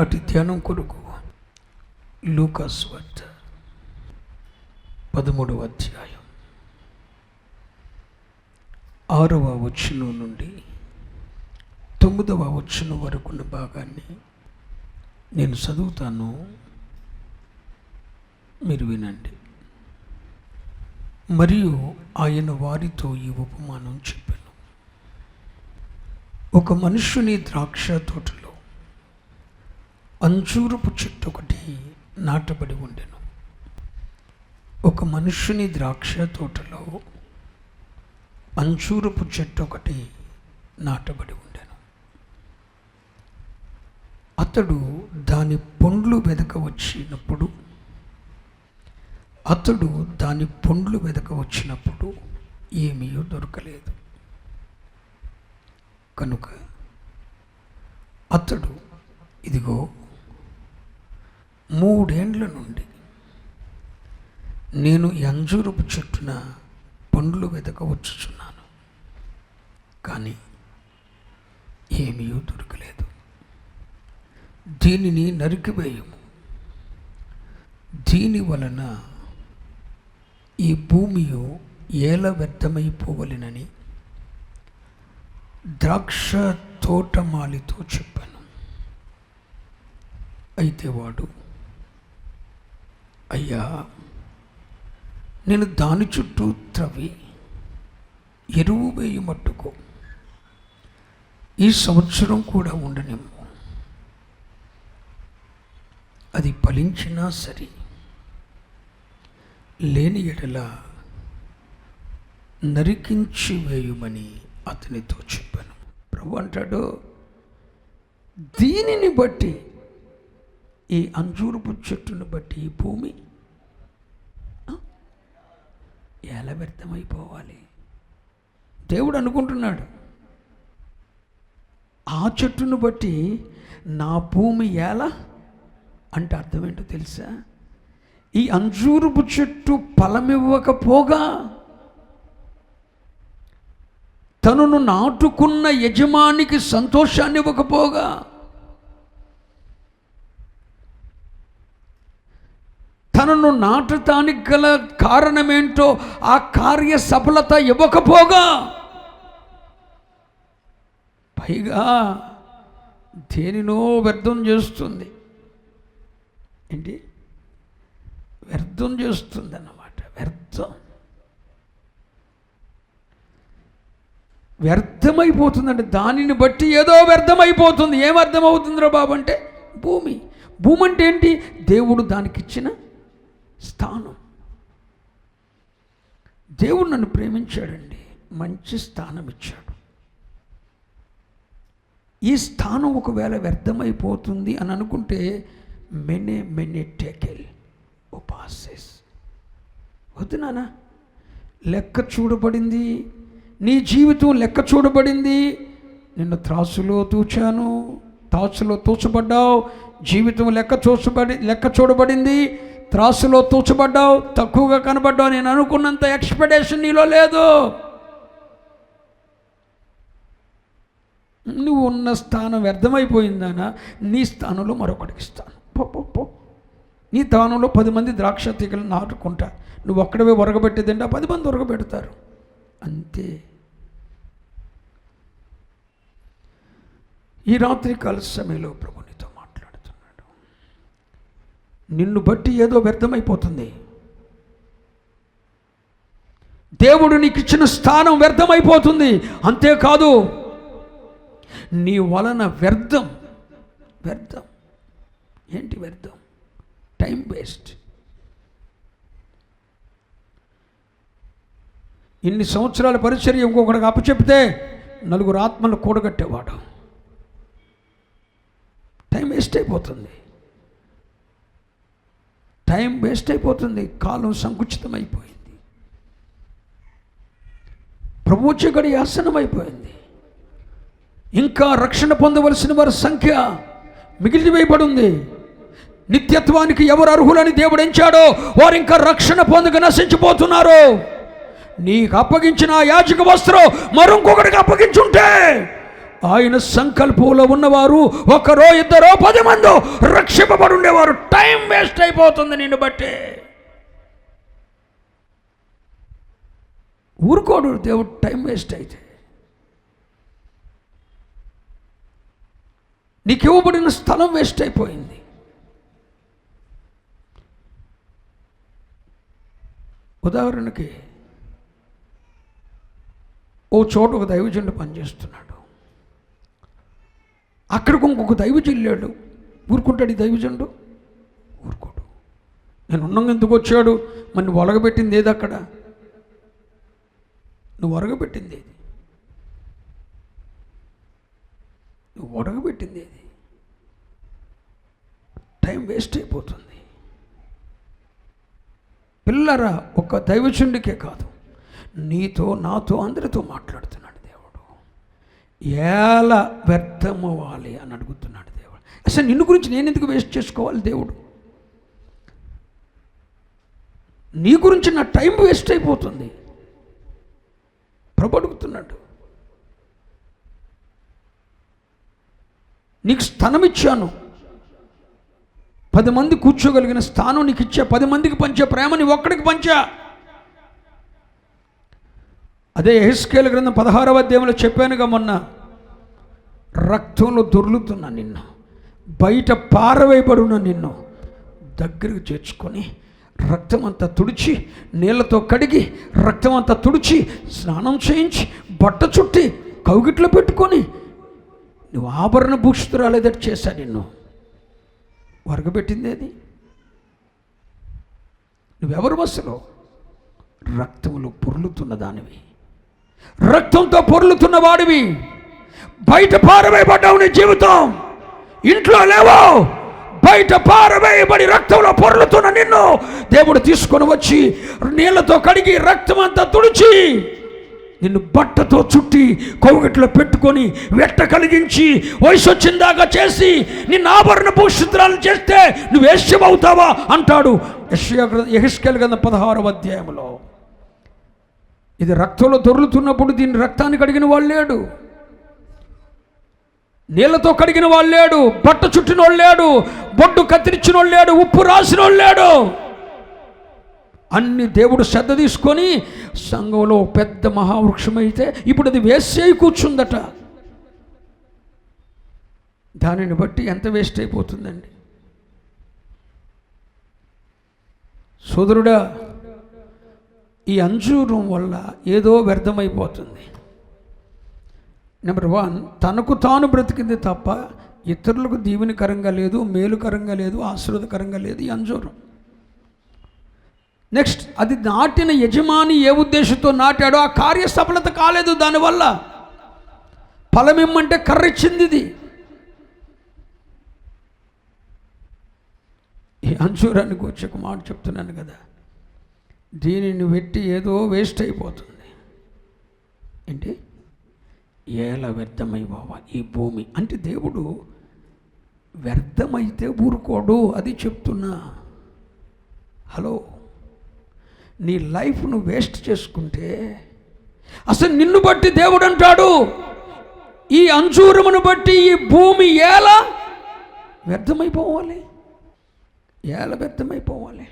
ఈనాటి ధ్యానం కొరకు లూకాస్ వార్త పదమూడవ అధ్యాయం. ఆరవ వచనం నుండి తొమ్మిదవ వచనం వరకున్న భాగాన్ని నేను చదువుతాను. మీరు వినండి. మరియు ఆయన వారితో ఈ ఉపమానం చెప్పాను. ఒక మనుషుని ద్రాక్ష తోటలో అంజూరపు చెట్టు ఒకటి నాటబడి ఉండెను. ఒక మనుషుని ద్రాక్ష తోటలో అంజూరపు చెట్టు ఒకటి నాటబడి ఉండెను. అతడు దాని పండ్లు వెదక వచ్చినప్పుడు అతడు దాని పండ్లు వెదక వచ్చినప్పుడు ఏమీ దొరకలేదు. కనుక అతడు ఇదిగో మూడేండ్ల నుండి నేను ఈ చెట్టున పండ్లు వెదక వచ్చుచున్నాను కానీ ఏమీ దొరకలేదు. దీనిని నరికివేయము. దీని వలన ఈ భూమి ఏల వ్యర్థమైపోవలెనని ద్రాక్ష తోటమాలితో చెప్పాను. అయితే వాడు అయ్యా నేను దాని చుట్టూ త్రవి ఎరువు వేయి మట్టుకు ఈ సంవత్సరం కూడా ఉండనిమ్ము అది ఫలించినా సరే లేని ఎడల నరికించి వేయుమని అతనితో చెప్పాను. ప్రభు అంటాడు దీనిని బట్టి ఈ అంజూరపు చెట్టును బట్టి భూమి ఎలా వ్యర్థమైపోవాలి? దేవుడు అనుకుంటున్నాడు ఆ చెట్టును బట్టి నా భూమి ఎలా అంటే అర్థం ఏంటో తెలుసా? ఈ అంజూరపు చెట్టు ఫలమివ్వకపోగా తనను నాటుకున్న యజమానికి సంతోషాన్ని ఇవ్వకపోగా తనను నాటటానికి గల కారణమేంటో ఆ కార్య సఫలత ఇవ్వకపోగా పైగా దేనినో వ్యర్థం చేస్తుంది. ఏంటి? వ్యర్థం చేస్తుంది అన్నమాట వ్యర్థం. వ్యర్థమైపోతుందండి దానిని బట్టి ఏదో వ్యర్థమైపోతుంది. ఏం అర్థమవుతుందిరా బాబు అంటే? భూమి. భూమి అంటే ఏంటి? దేవుడు దానికి ఇచ్చిన స్థానం. దేవుడు నన్ను ప్రేమించాడండి. మంచి స్థానం ఇచ్చాడు. ఈ స్థానం ఒకవేళ వ్యర్థమైపోతుంది అని అనుకుంటే మెనే మెనే టేకెల్ ఉపాసెస్ వద్దు నానా లెక్క చూడబడింది. నీ జీవితం లెక్క చూడబడింది. నిన్ను త్రాసులో తూచాను. త్రాసులో తూచబడ్డావు. జీవితం లెక్క చూచబడి లెక్క చూడబడింది. త్రాసులో తూచబడ్డావు తక్కువగా కనబడ్డావు నేను అనుకున్నంత ఎక్స్పెక్టేషన్ నీలో లేదు. నువ్వు ఉన్న స్థానం వ్యర్థమైపోయిందానా నీ స్థానంలో మరొకటికి ఇస్తాను. పో పో పో. నీ స్థానంలో పది మంది ద్రాక్ష తీగలు నాటుకుంటా నువ్వు ఒక్కడవే ఉరగబెట్టేదంటే ఆ పది మంది ఉరగబెడతారు అంతే. ఈ రాత్రి కాల సమయంలో ప్రభుని నిన్ను బట్టి ఏదో వ్యర్థమైపోతుంది. దేవుడు నీకు ఇచ్చిన స్థానం వ్యర్థమైపోతుంది. అంతేకాదు నీ వలన వ్యర్థం వ్యర్థం. ఏంటి వ్యర్థం? Time waste. ఇన్ని సంవత్సరాల పరిచర్య ఇంకొకటికి అప్పచెప్తే నలుగురు ఆత్మలు కూడగట్టేవాడు. టైం వేస్ట్ అయిపోతుంది. టైం వేస్ట్ అయిపోతుంది కాలం సంకుచితం అయిపోయింది ప్రభుత్వ గడి ఆసనమైపోయింది అయిపోయింది ఇంకా రక్షణ పొందవలసిన వారి సంఖ్య మిగిలివేయబడి ఉంది నిత్యత్వానికి ఎవరు అర్హులని దేవుడు ఎంచాడో వారు ఇంకా రక్షణ పొందక నశించిపోతున్నారు. నీకు అప్పగించిన యాజక వస్త్రం మరొంకొకటికి అప్పగించుంటే ఆయన సంకల్పంలో ఉన్నవారు ఒకరో ఇద్దరో పది మందో రక్షింపబడి ఉండేవారు. టైం వేస్ట్ అయిపోతుంది నిన్ను బట్టి. ఊరుకోడు దేవుడు టైం వేస్ట్ అయితే. నీకు ఇవ్వబడిన స్థలం వేస్ట్ అయిపోయింది. ఉదాహరణకి ఓ చోట ఒక దైవజనుడు పనిచేస్తున్నాడు. అక్కడికి ఇంకొక దైవజనుడు వెళ్ళాడు. ఊరుకుంటాడు ఈ దైవజనుడు? ఊరుకోడు. నేను ఉన్నంగా ఎందుకు వచ్చాడు? మరి నువ్వు ఒలగబెట్టింది ఏది అక్కడ? నువ్వు ఒరగబెట్టింది ఏది? నువ్వు ఒడగబెట్టింది ఏది? టైం వేస్ట్ అయిపోతుంది. పిల్లరా ఒక దైవచుండికే కాదు నీతో నాతో అందరితో మాట్లాడుతున్నాడు. ఏల వ్యర్థమవ్వాలి అని అడుగుతున్నాడు దేవుడు. అసలు నిన్ను గురించి నేను ఎందుకు వేస్ట్ చేసుకోవాలి దేవుడు? నీ గురించి నా టైం వేస్ట్ అయిపోతుంది. ప్రభు అడుగుతున్నాడు. నీకు స్థానమిచ్చాను ఇచ్చాను. పది మంది కూర్చోగలిగిన స్థానం నీకు ఇచ్చా. పది మందికి పంచే ప్రేమ నీ ఒక్కడికి పంచా. అదే ఎహెస్కేల గ్రంథం పదహారవ అధ్యాయంలో చెప్పానుగా మొన్న. రక్తంలో దొర్లుతున్నా నిన్ను బయట పారవేయబడున్న నిన్ను దగ్గరకు చేర్చుకొని రక్తం అంతా తుడిచి నీళ్ళతో కడిగి రక్తం అంతా తుడిచి స్నానం చేయించి బట్ట చుట్టి కౌగిట్లో పెట్టుకొని నువ్వు ఆభరణ భూషితురాలేదట్టు చేశా నిన్ను. వరగబెట్టింది అది నువ్వెవరు బస్సులో రక్తంలో పొర్లుతున్న దానివి. రక్తంతో పొర్లుతున్న వాడివి. బయట పారవేయబడ్డావు నీ జీవితం. ఇంట్లో లేవో బయట పారవేయబడి రక్తంలో పొర్లుతున్న నిన్ను దేవుడు తీసుకొని వచ్చి నీళ్ళతో కడిగి రక్తం అంతా తుడిచి నిన్ను బట్టతో చుట్టి కౌగిట్లో పెట్టుకొని వెట్ట కలిగించి వయసు వచ్చిందాకా చేసి నిన్ను ఆభరణ భూషిత్రాలు చేస్తే నువ్వు యశ్యమవుతావా అంటాడు యహిష్కెల్ గంధ పదహారవ అధ్యాయంలో ఇది రక్తంలో దొర్లుతున్నప్పుడు దీన్ని రక్తాన్ని కడిగిన వాళ్ళు లేడు. నీళ్ళతో కడిగిన వాళ్ళు లేడు. బట్ట చుట్టిన వాళ్ళు లేడు. బొడ్డు కత్తిరించిన వాళ్ళు లేడు. ఉప్పు రాసిన వాళ్ళు లేడు. అన్ని దేవుడు శ్రద్ధ తీసుకొని సంఘంలో పెద్ద మహావృక్షమైతే ఇప్పుడు అది వేసేయి కూర్చుందట. దానిని బట్టి ఎంత వేస్ట్ అయిపోతుందండి. సోదరుడా ఈ అంజూరం వల్ల ఏదో వ్యర్థమైపోతుంది. నెంబర్ వన్ తనకు తాను బ్రతికింది తప్ప ఇతరులకు దీవెనకరంగా లేదు మేలుకరంగా లేదు ఆశీర్వదకరంగా లేదు ఈ అంజూరం నెక్స్ట్ అది నాటిన యజమాని ఏ ఉద్దేశంతో నాటాడో ఆ కార్య సఫలత కాలేదు దానివల్ల. ఫలమిమ్మంటే కర్రిచ్చింది ఇది ఈ అంశూరానికి వచ్చి ఒక మాట చెప్తున్నాను కదా. దీనిని పెట్టి ఏదో వేస్ట్ అయిపోతుంది. ఏంటి? ఏల వ్యర్థమైపోవాలి ఈ భూమి? అంటే దేవుడు వ్యర్థమైతే ఊరుకోడు అది చెప్తున్నా. హలో నీ లైఫ్ను వేస్ట్ చేసుకుంటే అసలు నిన్ను బట్టి దేవుడు అంటాడు. ఈ అంజూరమును బట్టి ఈ భూమి ఎలా వ్యర్థమైపోవాలి? ఏల వ్యర్థమైపోవాలి?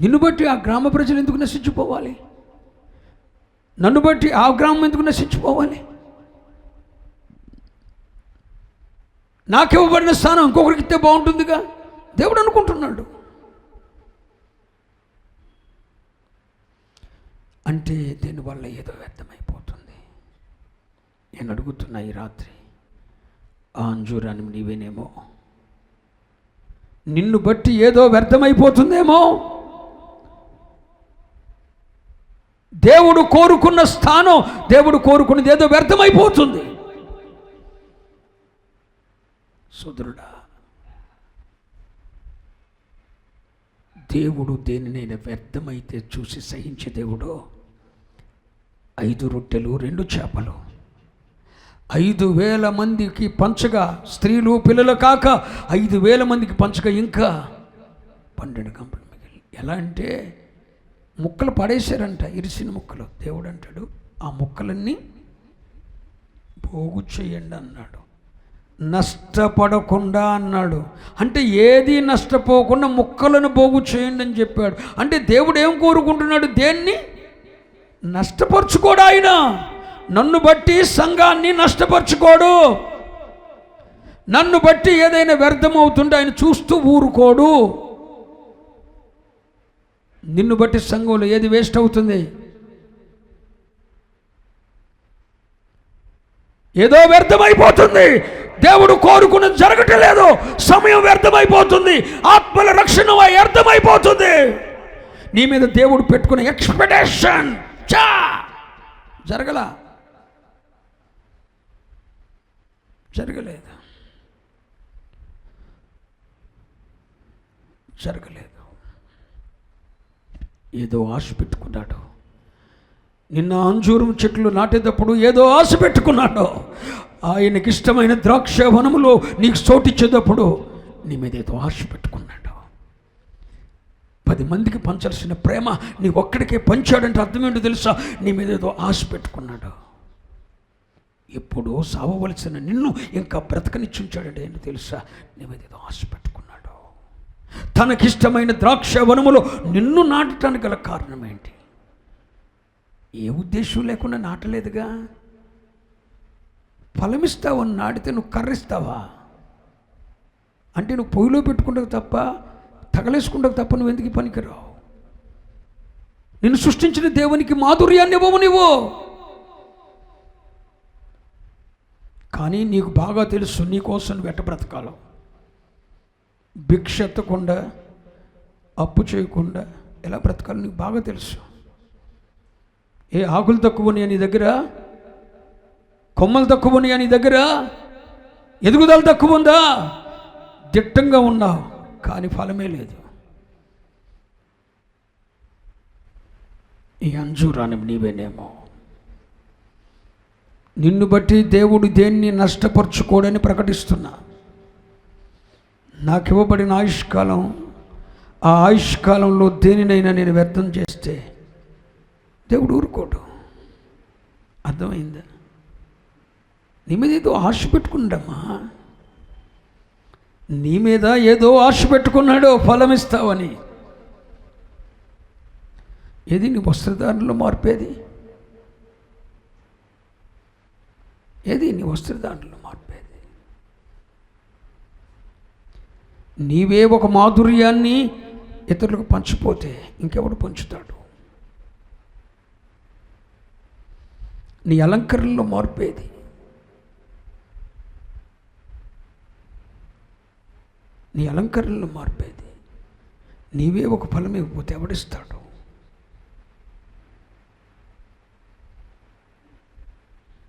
నిన్ను బట్టి ఆ గ్రామ ప్రజలు ఎందుకు నశించిపోవాలి? నన్ను బట్టి ఆ గ్రామం ఎందుకు నశించిపోవాలి? నాకివ్వబడిన స్థానం ఇంకొకరికి ఇస్తే బాగుంటుందిగా? దేవుడు అనుకుంటున్నాడు. అంటే దీనివల్ల ఏదో వ్యర్థమైపోతుంది. నేను అడుగుతున్నా ఈ రాత్రి ఆ అంజూరాన్ని నీవేనేమో నిన్ను బట్టి ఏదో వ్యర్థమైపోతుందేమో? దేవుడు కోరుకున్న స్థానం దేవుడు కోరుకున్నది ఏదో వ్యర్థమైపోతుంది. సుదృఢ దేవుడు దేనినైనా వ్యర్థమైతే చూసి సహించే దేవుడు ఐదు రొట్టెలు రెండు చేపలు. ఐదు వేల మందికి పంచగా స్త్రీలు పిల్లలు కాక ఐదు వేల మందికి పంచగా ఇంకా పన్నెండు గంపలు మిగిలి ఎలా అంటే ముక్కలు పడేశారంట ఇరిసిన ముక్కలు. దేవుడు అంటాడు ఆ ముక్కలన్నీ పోగు చేయండి అన్నాడు. నష్టపడకుండా అన్నాడు. అంటే ఏది నష్టపోకుండా ముక్కలను పోగు చేయండి అని చెప్పాడు. అంటే దేవుడు ఏం కోరుకుంటున్నాడు? దేన్ని? నష్టపరుచుకోడు ఆయన. నన్ను బట్టి సంఘాన్ని నష్టపరుచుకోడు. నన్ను బట్టి ఏదైనా వ్యర్థమవుతుంటే ఆయన చూస్తూ ఊరుకోడు. నిన్ను బట్టి సంఘంలో ఏది వేస్ట్ అవుతుంది? ఏదో వ్యర్థమైపోతుంది. దేవుడు కోరుకున్నది జరగటం లేదు సమయం వ్యర్థమైపోతుంది. ఆత్మల రక్షణ వ్యర్థమైపోతుంది. నీ మీద దేవుడు పెట్టుకున్న ఎక్స్పెక్టేషన్ చా జరగలా? జరగలేదు. జరగలేదు. ఏదో ఆశ పెట్టుకున్నాడు. నిన్న అంజూరం చెట్లు నాటేటప్పుడు ఏదో ఆశ పెట్టుకున్నాడు. ఆయనకి ఇష్టమైన ద్రాక్ష వనములో నీకు చోటిచ్చేటప్పుడు నీ మీద ఏదో ఆశ పెట్టుకున్నాడు. పది మందికి పంచాల్సిన ప్రేమ నీ ఒక్కడికే పంచాడంటే అర్థమేంటో తెలుసా? నీ మీద ఏదో ఆశ పెట్టుకున్నాడు. ఎప్పుడో సావవలసిన నిన్ను ఇంకా బ్రతకనిచ్చుంచాడంటే ఏంటో తెలుసా? నీ మీద ఏదో ఆశ పెట్టుకున్నాడు. తనకిష్టమైన ద్రాక్ష వనములో నిన్ను నాటటానికి గల కారణం ఏంటి? ఏ ఉద్దేశం లేకుండా నాటలేదుగా? ఫలమిస్తావు? అని నాటితే నువ్వు కర్రిస్తావా? అంటే నువ్వు పొయ్యిలో పెట్టుకుంటావు తప్ప తగలేసుకుంటావు తప్ప నువ్వు ఎందుకు పనికిరావు నిన్ను సృష్టించిన దేవునికి మాధుర్యాన్ని ఇవ్వవు నువ్వు కానీ నీకు బాగా తెలుసు నీకోసం నువ్వు ఎట్ట బ్రతకాలో. భిక్ష ఎత్తకుండా అప్పు చేయకుండా ఎలా బ్రతకాలో నీకు బాగా తెలుసు. ఏ ఆకులు తక్కువ నీ దగ్గర? కొమ్మలు తక్కువ నీ దగ్గర? ఎదుగుదల తక్కువ ఉందా? దిట్టంగా ఉన్నావు కానీ ఫలమే లేదు. ఈ అంజూరాన్ని నీవేనేమో. నిన్ను బట్టి దేవుడు దేన్ని నష్టపరుచుకోడని ప్రకటిస్తున్నా. నాకు ఇవ్వబడిన ఆయుష్కాలం ఆ ఆయుష్కాలంలో దేనినైనా నేను వ్యర్థం చేస్తే దేవుడు ఊరుకోడు. అర్థమైందా? నీ మీద ఏదో ఆశ పెట్టుకున్నాడమ్మా నీ మీద ఏదో ఆశ పెట్టుకున్నాడో ఫలం ఇస్తావని ఏది నీ వస్త్రధారణలో మార్పేది? ఏది నీ వస్త్రధారణలో మార్పేది నీవే ఒక మాధుర్యాన్ని ఇతరులకు పంచిపోతే ఇంకెవడు పంచుతాడు? నీ అలంకరణలో మార్పేది నీ అలంకరణలో మార్పేది నీవే ఒక ఫలం ఇవ్వకపోతే ఎవడిస్తాడు?